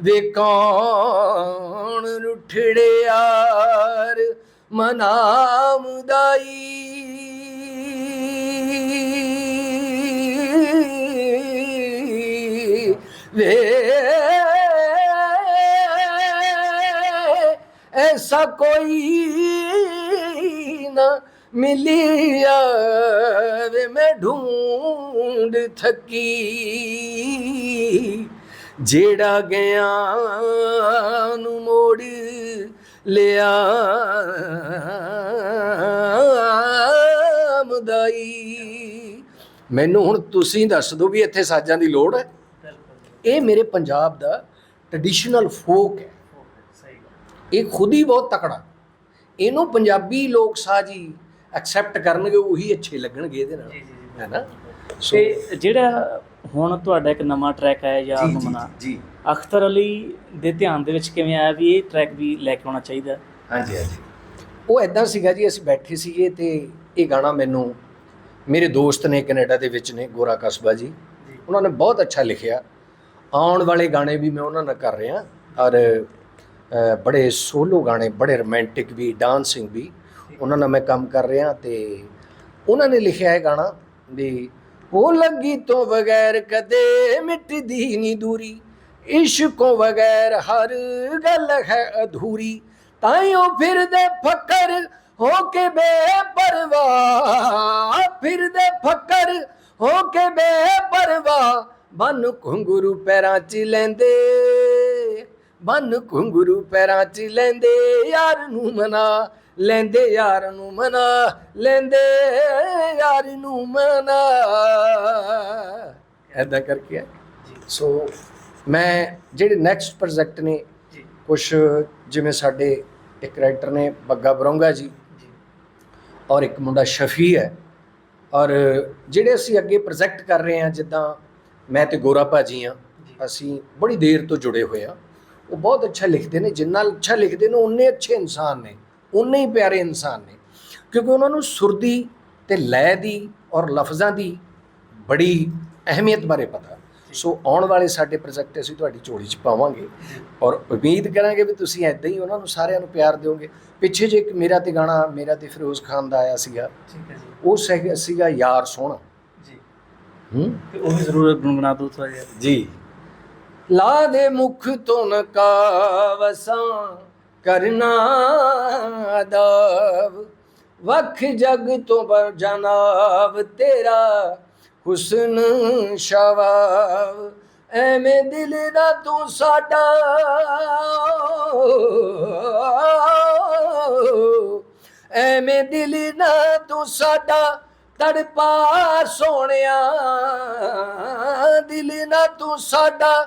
ਵੇ ਕੌਣ ਰੁਠੜਿਆਰ ਮਨਾਮਦਾਈ ਵੇ ਐਸਾ ਕੋਈ ਨਾ ਮਿਲਿਆ ਵੇ ਮੈਂ ਢੂੰਡ ਥਕੀ। ਜਿਹੜਾ ਗਿਆ ਨੂੰ ਮੋੜ ਲਿਆ ਮਦਾਈ ਮੈਨੂੰ ਹੁਣ ਤੁਸੀਂ ਦੱਸ ਦਿਓ ਵੀ ਇੱਥੇ ਸਾਜ਼ਾਂ ਦੀ ਲੋੜ ਹੈ? ਇਹ ਮੇਰੇ ਪੰਜਾਬ ਦਾ ਟ੍ਰੈਡੀਸ਼ਨਲ ਫੋਕ ਹੈ। ਇਹ ਖੁਦ ਹੀ ਬਹੁਤ ਤਕੜਾ। ਇਹਨੂੰ ਪੰਜਾਬੀ ਲੋਕ ਸਾਜ਼ ਐਕਸੈਪਟ ਕਰਨਗੇ ਉਹੀ ਅੱਛੇ ਲੱਗਣਗੇ ਇਹਦੇ ਨਾਲ। ਜੀ ਜੀ ਜੀ। ਹੈ ਨਾ ਤੇ ਜਿਹੜਾ ਹੁਣ ਤੁਹਾਡਾ ਇੱਕ ਨਵਾਂ ਟਰੈਕ ਆਇਆ ਯਾਰ ਨੂੰ ਮਨਾ ਜੀ। ਅਖਤਰ ਅਲੀ ਦੇ ਧਿਆਨ ਦੇ ਵਿੱਚ ਕਿਵੇਂ ਆਇਆ ਵੀ ਇਹ ਟਰੈਕ ਵੀ ਲੈ ਕੇ ਆਉਣਾ ਚਾਹੀਦਾ? ਹਾਂਜੀ ਹਾਂਜੀ। ਉਹ ਐਦਾਂ ਸੀਗਾ ਜੀ ਅਸੀਂ ਬੈਠੇ ਸੀਗੇ ਤੇ ਇਹ ਗਾਣਾ ਮੈਨੂੰ ਮੇਰੇ ਦੋਸਤ ਨੇ ਕੈਨੇਡਾ ਦੇ ਵਿੱਚ ਨੇ ਗੋਰਾ ਕਸਬਾ ਜੀ। ਜੀ। ਉਹਨਾਂ ਨੇ ਬਹੁਤ ਅੱਛਾ ਲਿਖਿਆ। ਆਉਣ ਵਾਲੇ ਗਾਣੇ ਵੀ ਮੈਂ ਉਹਨਾਂ ਨਾਲ ਕਰ ਰਿਹਾ ਔਰ ਬੜੇ ਸੋਲੋ ਗਾਣੇ, ਬੜੇ ਰੋਮਾਂਟਿਕ ਵੀ, ਡਾਂਸਿੰਗ ਵੀ ਉਹਨਾਂ ਨਾਲ ਮੈਂ ਕੰਮ ਕਰ ਰਿਹਾ ਤੇ ਉਹਨਾਂ ਨੇ ਲਿਖਿਆ ਹੈ ਗਾਣਾ ਵੀ ਉਹ ਲੱਗੀ ਤੋਂ ਬਗੈਰ ਕਦੇ ਮਿਟਦੀ ਨਹੀਂ ਦੂਰੀ, ਇਸ਼ਕੋਂ ਬਗੈਰ ਹਰ ਗੱਲ ਹੈ ਅਧੂਰੀ ਤਾਈਓ ਫਿਰਦੇ ਫਕਰ ਹੋ ਕੇ ਬੇਪਰਵਾਹ, ਫਿਰਦੇ ਫਕਰ ਹੋ ਕੇ ਬੇਪਰਵਾਹ ਬਨ ਘੁੰਗਰੂ ਪੈਰਾਂ 'ਚ ਲੈਂਦੇ ਬਨ ਘੁੰਗਰੂ ਪੈਰਾਂ 'ਚ ਲੈਂਦੇ ਯਾਰ ਨੂੰ ਮਨਾ ਲੈਂਦੇ ਯਾਰ ਨੂੰ ਮਨਾ ਲੈਂਦੇ ਯਾਰ ਨੂੰ ਮਨਾ। ਐਦਾਂ ਕਰਕੇ ਸੋ ਮੈਂ ਜਿਹੜੇ ਨੈਕਸਟ ਪ੍ਰੋਜੈਕਟ ਨੇ ਕੁਝ ਜਿਵੇਂ ਸਾਡੇ ਇੱਕ ਕੈਰੈਕਟਰ ਨੇ ਬੱਗਾ ਬਰੋਂਗਾ ਜੀ ਔਰ ਇੱਕ ਮੁੰਡਾ ਸ਼ਫੀ ਹੈ। ਔਰ ਜਿਹੜੇ ਅਸੀਂ ਅੱਗੇ ਪ੍ਰੋਜੈਕਟ ਕਰ ਰਹੇ ਹਾਂ ਜਿੱਦਾਂ ਮੈਂ ਤੇ ਗੋਰਾ ਭਾਜੀ ਆ ਅਸੀਂ ਬੜੀ ਦੇਰ ਤੋਂ ਜੁੜੇ ਹੋਏ ਆ ਉਹ ਬਹੁਤ ਅੱਛਾ ਲਿਖਦੇ ਨੇ ਜਿੰਨਾ ਅੱਛਾ ਲਿਖਦੇ ਨੇ ਉਨੇ ਅੱਛੇ ਇਨਸਾਨ ਨੇ ਉਨੇ ਹੀ ਪਿਆਰੇ ਇਨਸਾਨ ਨੇ। ਕਿਉਂਕਿ ਉਹਨਾਂ ਨੂੰ ਸੁਰਦੀ ਤੇ ਲੈਅ ਦੀ ਔਰ ਲਫ਼ਜ਼ਾਂ ਦੀ ਬੜੀ ਅਹਿਮੀਅਤ ਬਾਰੇ ਪਤਾ। ਸੋ ਆਉਣ ਵਾਲੇ ਸਾਡੇ ਪ੍ਰੋਜੈਕਟ ਅਸੀਂ ਤੁਹਾਡੀ ਝੋਲੀ 'ਚ ਪਾਵਾਂਗੇ ਔਰ ਉਮੀਦ ਕਰਾਂਗੇ ਵੀ ਤੁਸੀਂ ਐਦਾਂ ਹੀ ਉਹਨਾਂ ਨੂੰ ਸਾਰਿਆਂ ਨੂੰ ਪਿਆਰ ਦਿਓਗੇ। ਪਿੱਛੇ ਜੇ ਇੱਕ ਮੇਰਾ ਤੇ ਗਾਣਾ ਮੇਰਾ ਤੇ ਫਿਰੋਜ਼ ਖਾਨ ਦਾ ਆਇਆ ਸੀਗਾ ਠੀਕ ਹੈ ਜੀ। ਉਹ ਸੀਗਾ- ਯਾਰ ਸੋਹਣਾ। ਹੂੰ? ਤੇ ਉਹ ਵੀ ਜ਼ਰੂਰ ਗੁੰਗਣਾ ਦੋ ਥੋੜਾ ਜਿਹਾ। ਜੀ। ਲਾ ਦੇ ਮੁਖ ਤੋਂ ਨਕਾਵਸਾਂ ਕਰਨਾ ਦਾਵ ਵਖ ਜਗ ਤੋਂ ਬਰ ਜਨਾਬ ਤੇਰਾ ਹੁਸਨ ਸ਼ਵਾਬ ਐਵੇਂ ਦਿਲ ਨਾ ਤੂੰ ਸਾਡਾ ਐਵੇਂ ਦਿਲ ਨਾ ਤੂੰ ਸਾਡਾ ਤੜਪਾ ਸੋਹਣਿਆ ਦਿਲ ਨਾ ਤੂੰ ਸਾਡਾ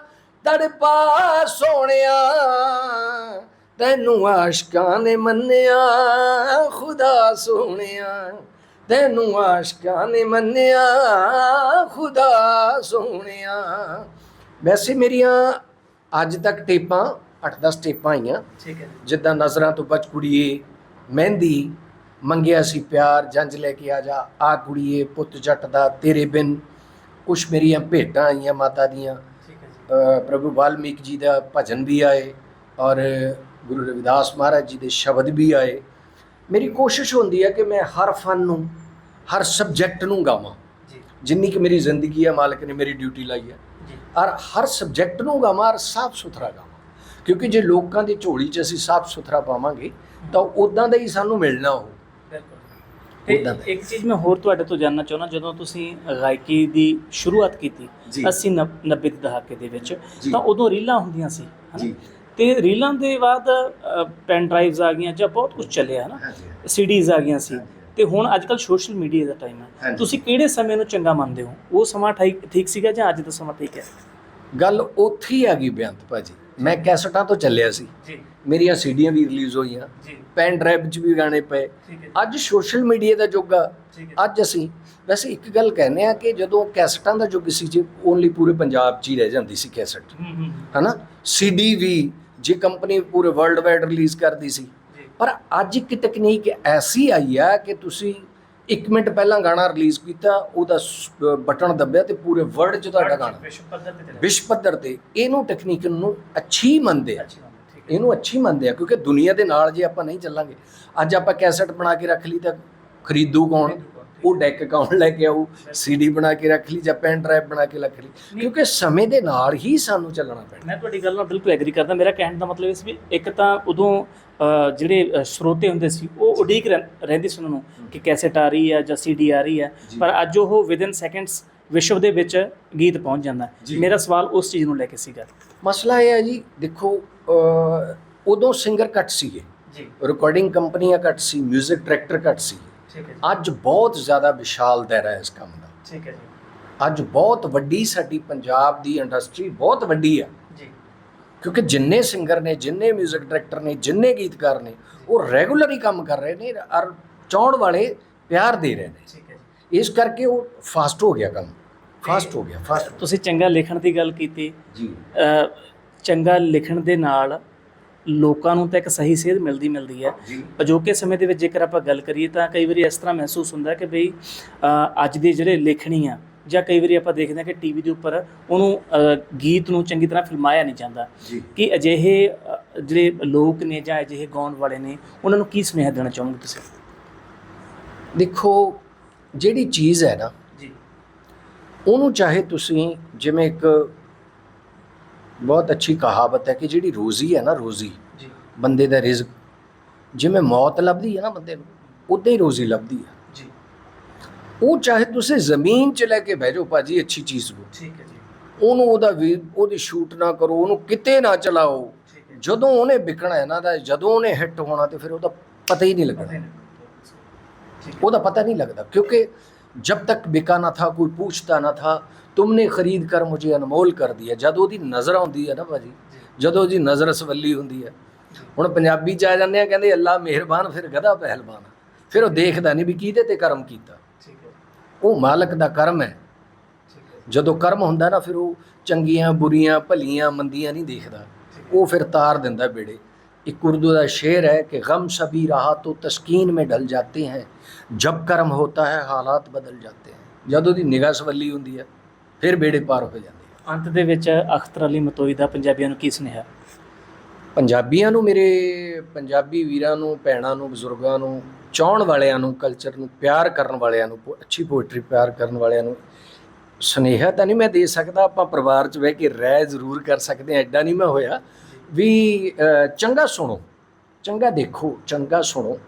ਤੜਪਾ ਸੋਹਣਿਆ। ਤੈਨੂੰ ਆਸ਼ਕਾਂ ਨੇ ਮੰਨਿਆ ਖੁਦਾ ਸੋਹਣਿਆ। ਤੈਨੂੰ ਆਸ਼ਕਾਂ ਨੇ ਮੰਨਿਆ ਖੁਦਾ ਸੋਹਣਿਆ। ਵੈਸੇ ਮੇਰੀਆਂ ਅੱਜ ਤੱਕ ਟੇਪਾਂ 8-10 ਟੇਪਾਂ ਆਈਆਂ। ਠੀਕ ਹੈ ਜਿੱਦਾਂ ਨਜ਼ਰਾਂ ਤੋਂ ਬਚ ਕੁੜੀਏ ਮਹਿੰਦੀ ਮੰਗਿਆ ਸੀ ਪਿਆਰ ਜੰਜ ਲੈ ਕੇ ਆ ਜਾ ਆ ਕੁੜੀਏ ਪੁੱਤ ਜੱਟ ਦਾ ਤੇਰੇ ਬਿਨ ਕੁਛ ਮੇਰੀਆਂ ਭੇਟਾਂ ਆਈਆਂ ਮਾਤਾ ਦੀਆਂ। ਹੈ ਪ੍ਰਭੂ ਵਾਲਮੀਕ ਜੀ ਦਾ ਭਜਨ ਵੀ ਆਏ ਔਰ ਗੁਰੂ ਰਵਿਦਾਸ ਮਹਾਰਾਜ ਜੀ ਦੇ ਸ਼ਬਦ ਵੀ ਆਏ। ਮੇਰੀ ਕੋਸ਼ਿਸ਼ ਹੁੰਦੀ ਹੈ ਕਿ ਮੈਂ ਹਰ ਫਨ ਨੂੰ ਹਰ ਸਬਜੈਕਟ ਨੂੰ ਗਾਵਾਂ। ਜਿੰਨੀ ਕਿ ਮੇਰੀ ਜ਼ਿੰਦਗੀ ਹੈ ਮਾਲਕ ਨੇ ਮੇਰੀ ਡਿਊਟੀ ਲਾਈ ਹੈ ਔਰ ਹਰ ਸਬਜੈਕਟ ਨੂੰ ਗਾਵਾਂ ਔਰ ਸਾਫ਼ ਸੁਥਰਾ ਗਾਵਾਂ। ਕਿਉਂਕਿ ਜੇ ਲੋਕਾਂ ਦੀ ਝੋਲੀ 'ਚ ਅਸੀਂ ਸਾਫ਼ ਸੁਥਰਾ ਪਾਵਾਂਗੇ ਤਾਂ ਉਦਾਂ ਦਾ ਹੀ ਸਾਨੂੰ ਮਿਲਣਾ ਬਿਲਕੁਲ ਤੇ ਉੱਦਾਂ ਦਾ। ਇੱਕ ਚੀਜ਼ ਮੈਂ ਹੋਰ ਤੁਹਾਡੇ ਤੋਂ ਜਾਨਣਾ ਚਾਹੁੰਦਾ ਜਦੋਂ ਤੁਸੀਂ ਗਾਇਕੀ ਦੀ ਸ਼ੁਰੂਆਤ ਕੀਤੀ ਜੀ। 80 ਨੱਬ- 90 ਦੇ ਦਹਾਕੇ ਦੇ ਵਿੱਚ ਜੀ। ਤਾਂ ਉਦੋਂ ਰੀਲਾਂ ਹੁੰਦੀਆਂ ਸੀ ਹਨਾ? ਜੀ। ਤੇ ਰੀਲਾਂ ਦੇ ਬਾਅਦ ਪੈਨ ਡਰਾਈਵਸ ਆ ਗਈਆਂ ਜਾਂ ਬਹੁਤ ਕੁਝ ਚੱਲਿਆ ਹਨਾ ਸੀਡੀਜ਼ ਆ ਗਈਆਂ ਸੀ ਤੇ ਹੁਣ ਅੱਜ ਕੱਲ ਸੋਸ਼ਲ ਮੀਡੀਆ ਦਾ ਟਾਈਮ ਹੈ ਹਾਂਜੀ। ਤੁਸੀਂ ਕਿਹੜੇ ਸਮੇਂ ਨੂੰ ਚੰਗਾ ਮੰਨਦੇ ਹੋ ਉਹ ਸਮਾਂ ਠੀਕ ਠੀਕ ਸੀਗਾ ਜਾਂ ਅੱਜ ਦਾ ਸਮਾਂ ਠੀਕ ਹੈ ਗੱਲ ਉੱਥੇ ਹੀ ਆ ਗਈ ਬੇਅੰਤ ਭਾਜੀ ਮੈਂ ਕੈਸਟਾਂ ਤੋਂ ਚੱਲਿਆ ਸੀ। ਜੀ। ਮੇਰੀਆਂ ਸੀਡੀਆਂ ਵੀ ਰਿਲੀਜ਼ ਹੋਈਆਂ। ਜੀ। ਪੈਨ ਡਰਾਈਵ 'ਚ ਵੀ ਗਾਣੇ ਪਏ। ਅੱਜ ਸੋਸ਼ਲ ਮੀਡੀਆ ਦਾ ਯੁੱਗ ਆ। ਅੱਜ ਅਸੀਂ ਵੈਸੇ ਇੱਕ ਗੱਲ ਕਹਿੰਦੇ ਆ ਕਿ ਜਦੋਂ ਕੈਸਟਾਂ ਦਾ ਯੁੱਗ ਸੀ ਜੀ ਓਨਲੀ ਪੂਰੇ ਪੰਜਾਬ 'ਚ ਹੀ ਰਹਿ ਜਾਂਦੀ ਸੀ ਕੈਸਟ। ਹਨਾ? ਸੀਡੀ ਵੀ ਜੇ ਕੰਪਨੀ ਪੂਰੇ ਵਰਲਡ ਵਾਈਡ ਰਿਲੀਜ਼ ਕਰਦੀ ਸੀ। ਪਰ ਅੱਜ ਇੱਕ ਤਕਨੀਕ ਐਸੀ ਆਈ ਆ ਕਿ ਤੁਸੀਂ 1 ਮਿੰਟ ਪਹਿਲਾਂ ਗਾਣਾ ਰਿਲੀਜ਼ ਕੀਤਾ ਉਹਦਾ ਬਟਨ ਦੱਬਿਆ ਤੇ ਪੂਰੇ ਵਰਲਡ 'ਚ ਤੁਹਾਡਾ ਗਾਣਾ। ਵਿਸ਼ਵ ਪੱਧਰ ਤੇ ਵਿਸ਼ਵ ਪੱਧਰ ਤੇ ਇਹਨੂੰ ਟੈਕਨੀਕ ਨੂੰ ਅੱਛੀ ਮੰਨਦੇ ਆ। ਇਹਨੂੰ ਅੱਛੀ ਮੰਨਦੇ ਆ ਕਿਉਂਕਿ ਦੁਨੀਆ ਦੇ ਨਾਲ ਜੇ ਆਪਾਂ ਨਹੀਂ ਚੱਲਾਂਗੇ ਅੱਜ ਆਪਾਂ ਕੈਸਟ ਬਣਾ ਕੇ ਰੱਖ ਲਈ ਤਾਂ ਖਰੀਦੂ ਕੌਣ? ਉਹ ਡੈਕ ਕੌਣ ਲੈ ਕੇ ਆਊ ਸੀਡੀ ਬਣਾ ਕੇ ਰੱਖ ਲਈ ਜਾਂ ਪੈਨ ਡਰਾਈਵ ਬਣਾ ਕੇ ਰੱਖ ਲਈ ਕਿਉਂਕਿ ਸਮੇਂ ਦੇ ਨਾਲ ਹੀ ਸਾਨੂੰ ਚੱਲਣਾ ਪੈਣਾ। ਮੈਂ ਤੁਹਾਡੀ ਗੱਲ ਨਾਲ ਬਿਲਕੁਲ ਐਗਰੀ ਕਰਦਾ। ਮੇਰਾ ਕਹਿਣ ਦਾ ਮਤਲਬ ਇਹ ਸੀ ਵੀ ਇੱਕ ਤਾਂ ਉਦੋਂ ਜਿਹੜੇ ਸਰੋਤੇ ਹੁੰਦੇ ਸੀ ਉਹ ਉਡੀਕ ਰਹਿ- ਰਹਿੰਦੇ ਸੀ ਉਹਨਾਂ ਨੂੰ ਕਿ ਕੈਸੇਟ ਆ ਰਹੀ ਹੈ ਜਾਂ ਸੀਡੀ ਆ ਰਹੀ ਹੈ। ਪਰ ਅੱਜ ਉਹ ਵਿਦਿਨ ਸੈਕਿੰਡਸ ਵਿਸ਼ਵ ਦੇ ਵਿੱਚ ਗੀਤ ਪਹੁੰਚ ਜਾਂਦਾ। ਮੇਰਾ ਸਵਾਲ ਉਸ ਚੀਜ਼ ਨੂੰ ਲੈ ਕੇ ਸੀਗਾ। ਮਸਲਾ ਇਹ ਹੈ ਜੀ ਦੇਖੋ ਉਦੋਂ ਸਿੰਗਰ ਘੱਟ ਸੀਗੇ। ਜੀ। ਰਿਕਾਰਡਿੰਗ ਕੰਪਨੀਆਂ ਘੱਟ ਸੀ 뮤직 ਡਾਇਰੈਕਟਰ ਘੱਟ ਸੀ। ਠੀਕ ਹੈ ਅੱਜ ਬਹੁਤ ਜ਼ਿਆਦਾ ਵਿਸ਼ਾਲ ਦਾਇਰਾ ਹੈ ਇਸ ਕੰਮ ਦਾ। ਠੀਕ ਹੈ ਜੀ। ਅੱਜ ਬਹੁਤ ਵੱਡੀ ਸਾਡੀ ਪੰਜਾਬ ਦੀ ਇੰਡਸਟਰੀ ਬਹੁਤ ਵੱਡੀ ਆ ਕਿਉਂਕਿ ਜਿੰਨੇ ਸਿੰਗਰ ਨੇ ਜਿੰਨੇ 뮤직 ਡਾਇਰੈਕਟਰ ਨੇ ਜਿੰਨੇ ਗੀਤਕਾਰ ਨੇ ਉਹ ਰੈਗੂਲਰ ਹੀ ਕੰਮ ਕਰ ਰਹੇ ਨੇ ਔਰ ਚਾਹਣ ਵਾਲੇ ਪਿਆਰ ਦੇ ਰਹੇ ਨੇ। ਠੀਕ ਹੈ ਇਸ ਕਰਕੇ ਉਹ ਫਾਸਟ ਹੋ ਗਿਆ ਕੰਮ। ਫਾਸਟ ਹੋ ਗਿਆ ਫਾਸਟ ਤੁਸੀਂ ਚੰਗਾ ਲਿਖਣ ਦੀ ਗੱਲ ਕੀਤੀ। ਜੀ। ਚੰਗਾ ਲਿਖਣ ਦੇ ਨਾਲ ਲੋਕਾਂ ਨੂੰ ਤਾਂ ਇੱਕ ਸਹੀ ਸੇਧ ਮਿਲਦੀ ਮਿਲਦੀ ਹੈ। ਅਜੋਕੇ ਸਮੇਂ ਦੇ ਵਿੱਚ ਜੇਕਰ ਆਪਾਂ ਗੱਲ ਕਰੀਏ ਤਾਂ ਕਈ ਵਾਰੀ ਇਸ ਤਰ੍ਹਾਂ ਮਹਿਸੂਸ ਹੁੰਦਾ ਕਿ ਬਈ ਅੱਜ ਦੇ ਜਿਹੜੇ ਲੇਖਣੀ ਆ ਜਾਂ ਕਈ ਵਾਰੀ ਆਪਾਂ ਦੇਖਦੇ ਹਾਂ ਕਿ ਟੀਵੀ ਦੇ ਉੱਪਰ ਉਹਨੂੰ ਗੀਤ ਨੂੰ ਚੰਗੀ ਤਰ੍ਹਾਂ ਫਿਲਮਾਇਆ ਨਹੀਂ ਜਾਂਦਾ। ਕਿ ਅਜਿਹੇ ਜਿਹੜੇ ਲੋਕ ਨੇ ਜਾਂ ਅਜਿਹੇ ਗਾਉਣ ਵਾਲੇ ਨੇ ਉਹਨਾਂ ਨੂੰ ਕੀ ਸੁਨੇਹਾ ਦੇਣਾ ਚਾਹੋਗੇ ਤੁਸੀਂ? ਦੇਖੋ ਜਿਹੜੀ ਚੀਜ਼ ਹੈ ਨਾ ਜੀ। ਉਹਨੂੰ ਚਾਹੇ ਤੁਸੀਂ ਜਿਵੇਂ ਇੱਕ ਬਹੁਤ ਅੱਛੀ ਕਹਾਵਤ ਹੈ ਕਿ ਜਿਹੜੀ ਰੋਜ਼ੀ ਹੈ ਨਾ ਰੋਜ਼ੀ ਜੀ। ਬੰਦੇ ਦਾ ਰਿਜ਼ਕ ਜਿਵੇਂ ਮੌਤ ਲੱਭਦੀ ਹੈ ਨਾ ਬੰਦੇ ਨੂੰ ਉਦਾਂ ਹੀ ਰੋਜ਼ੀ ਲੱਭਦੀ ਹੈ। ਉਹ ਚਾਹੇ ਤੁਸੀਂ ਜ਼ਮੀਨ 'ਚ ਲੈ ਕੇ ਬਹਿ ਜਾਓ ਭਾਜੀ ਅੱਛੀ ਚੀਜ਼ ਨੂੰ ਠੀਕ ਹੈ ਜੀ ਉਹਨੂੰ ਉਹਦਾ ਵੀ ਉਹਦੀ ਸ਼ੂਟ ਨਾ ਕਰੋ ਉਹਨੂੰ ਕਿਤੇ ਨਾ ਚਲਾਓ ਠੀਕ ਹੈ ਜਦੋਂ ਉਹਨੇ ਵਿਕਣਾ ਇਹਨਾਂ ਦਾ ਜਦੋਂ ਉਹਨੇ ਹਿੱਟ ਹੋਣਾ ਤੇ ਫਿਰ ਉਹਦਾ ਪਤਾ ਹੀ ਨਹੀਂ ਲੱਗਣਾ ਠੀਕ ਉਹਦਾ पता नहीं लगता क्योंकि जब तक बिका ना था कोई पूछता ना था तुमने खरीद कर मुझे अनमोल कर दिया ਜਦ ਉਹਦੀ ਨਜ਼ਰ ਆਉਂਦੀ ਹੈ ਨਾ ਭਾਜੀ ਜਦੋਂ ਉਹਦੀ ਨਜ਼ਰ ਸਵੱਲੀ ਹੁੰਦੀ ਹੈ ਹੁਣ ਪੰਜਾਬੀ ਚ ਆ ਜਾਂਦੇ ਆ ਕਹਿੰਦੇ ਅੱਲਾ ਮਿਹਰਬਾਨ ਫਿਰ ਗਧਾ ਪਹਿਲਵਾਨ ਫਿਰ ਉਹ ਦੇਖਦਾ ਨਹੀਂ ਵੀ ਕਿਹਦੇ ਤੇ ਕਰਮ ਕੀਤਾ ਠੀਕ ਹੈ ਉਹ ਮਾਲਕ ਦਾ ਕਰਮ ਹੈ। ਜਦੋਂ ਕਰਮ ਹੁੰਦਾ ਨਾ ਫਿਰ ਉਹ ਚੰਗੀਆਂ ਬੁਰੀਆਂ ਭਲੀਆਂ ਮੰਦੀਆਂ ਨਹੀਂ ਦੇਖਦਾ। ਉਹ ਫਿਰ ਤਾਰ ਦਿੰਦਾ ਬੇੜੇ। ਇੱਕ ਉਰਦੂ ਦਾ ਸ਼ੇਰ ਹੈ ਕਿ ਗਮ ਸਭੀ ਰਹਾ ਤੋ ਤਸਕੀਨ ਮੇ ਢਲ ਜਾਤੇ ਹੈ। ਜਬ ਕਰਮ ਹੋਤਾ ਹੈ ਹਾਲਾਤ ਬਦਲ ਜਾਤੇ ਹੈ। ਜਦੋਂ ਦੀ ਨਿਗਾਹ ਸਵੱਲੀ ਹੁੰਦੀ ਹੈ ਫਿਰ ਬੇੜੇ ਪਾਰ ਹੋ ਜਾਂਦੇ ਅੰਤ ਦੇ ਵਿੱਚ ਅਖਤਰ ਅਲੀ ਮਤੋਈ ਦਾ ਪੰਜਾਬੀਆਂ ਨੂੰ ਕੀ ਸੁਨੇਹਾ? ਪੰਜਾਬੀਆਂ ਨੂੰ ਮੇਰੇ ਪੰਜਾਬੀ ਵੀਰਾਂ ਨੂੰ ਭੈਣਾਂ ਨੂੰ ਬਜ਼ੁਰਗਾਂ ਨੂੰ ਚਾਹਣ ਵਾਲਿਆਂ ਨੂੰ ਕਲਚਰ ਨੂੰ, ਪਿਆਰ ਕਰਨ ਵਾਲਿਆਂ ਨੂੰ, ਪੋ- ਅੱਛੀ ਪੋਇਟਰੀ ਪਿਆਰ ਕਰਨ ਵਾਲਿਆਂ ਨੂੰ ਸੁਨੇਹਾ ਤਾਂ ਨਹੀਂ ਮੈਂ ਦੇ ਸਕਦਾ, ਆਪਾਂ ਪਰਿਵਾਰ 'ਚ ਬਹਿ ਕੇ ਰਹਿ ਜ਼ਰੂਰ ਕਰ ਸਕਦੇ ਹਾਂ ਐਡਾ ਨਹੀਂ ਮੈਂ ਹੋਇਆ। ਵੀ ਚੰਗਾ ਸੁਣੋ, ਚੰਗਾ ਦੇਖੋ, ਚੰਗਾ ਸੁਣੋ,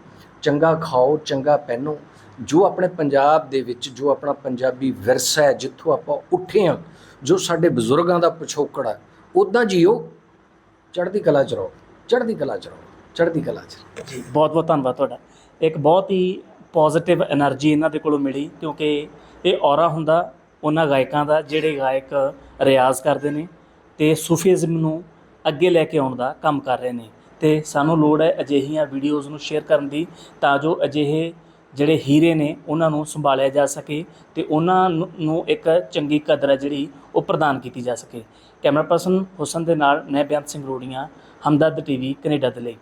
ਚੰਗਾ ਖਾਓ, ਚੰਗਾ ਪਹਿਨੋ। ਜੋ ਆਪਣੇ ਪੰਜਾਬ ਦੇ ਵਿੱਚ, ਜੋ ਆਪਣਾ ਪੰਜਾਬੀ ਵਿਰਸਾ ਹੈ, ਜਿੱਥੋਂ ਆਪਾਂ ਉੱਠੇ ਹਾਂ, ਜੋ ਸਾਡੇ ਬਜ਼ੁਰਗਾਂ ਦਾ ਪਿਛੋਕੜ ਹੈ ਉਦਾਂ ਜੀਓ, ਚੜ੍ਹਦੀ ਕਲਾ ਚ ਰਹੋ, ਚੜ੍ਹਦੀ ਕਲਾ ਚ ਰਹੋ, ਚੜ੍ਹਦੀ ਕਲਾ ਚ ਜੀ ਬਹੁਤ ਬਹੁਤ ਧੰਨਵਾਦ ਤੁਹਾਡਾ। ਇੱਕ ਬਹੁਤ ਹੀ ਪੋਜ਼ਿਟਿਵ એનર્ਜੀ ਇਹਨਾਂ ਦੇ ਕੋਲੋਂ ਮਿਲੀ, ਕਿਉਂਕਿ ਇਹ ਔਰਾ ਹੁੰਦਾ ਉਹਨਾਂ ਗਾਇਕਾਂ ਦਾ, ਜਿਹੜੇ ਗਾਇਕ ਰਿਆਜ਼ ਕਰਦੇ ਨੇ ਤੇ ਸੂਫੀਜ਼ਮ ਨੂੰ ਅੱਗੇ ਲੈ ਕੇ ਆਉਣ ਦਾ ਕੰਮ ਕਰ ਰਹੇ ਨੇ। ਤੇ ਸਾਨੂੰ ਲੋੜ ਹੈ ਅਜਿਹੀਆਂ ਵੀਡੀਓਜ਼ ਨੂੰ ਸ਼ੇਅਰ ਕਰਨ ਦੀ, ਤਾਂ ਜੋ ਅਜਿਹੇ ਜਿਹੜੇ ਹੀਰੇ ਨੇ, ਉਹਨਾਂ ਨੂੰ ਸੰਭਾਲਿਆ ਜਾ ਸਕੇ ਤੇ ਉਹਨਾਂ ਨੂੰ ਇੱਕ ਚੰਗੀ ਕਦਰ ਹੈ ਜਿਹੜੀ ਉਹ ਪ੍ਰਦਾਨ ਕੀਤੀ ਜਾ ਸਕੇ। ਕੈਮਰਾ ਪਰਸਨ ਹੁਸਨ ਦੇ ਨਾਲ, ਮੈਂ ਬਿਆੰਤ ਸਿੰਘ ਰੋੜੀਆਂ, ਹਮਦਰਦ ਟੀਵੀ, ਕੈਨੇਡਾ ਦੇ ਲਈ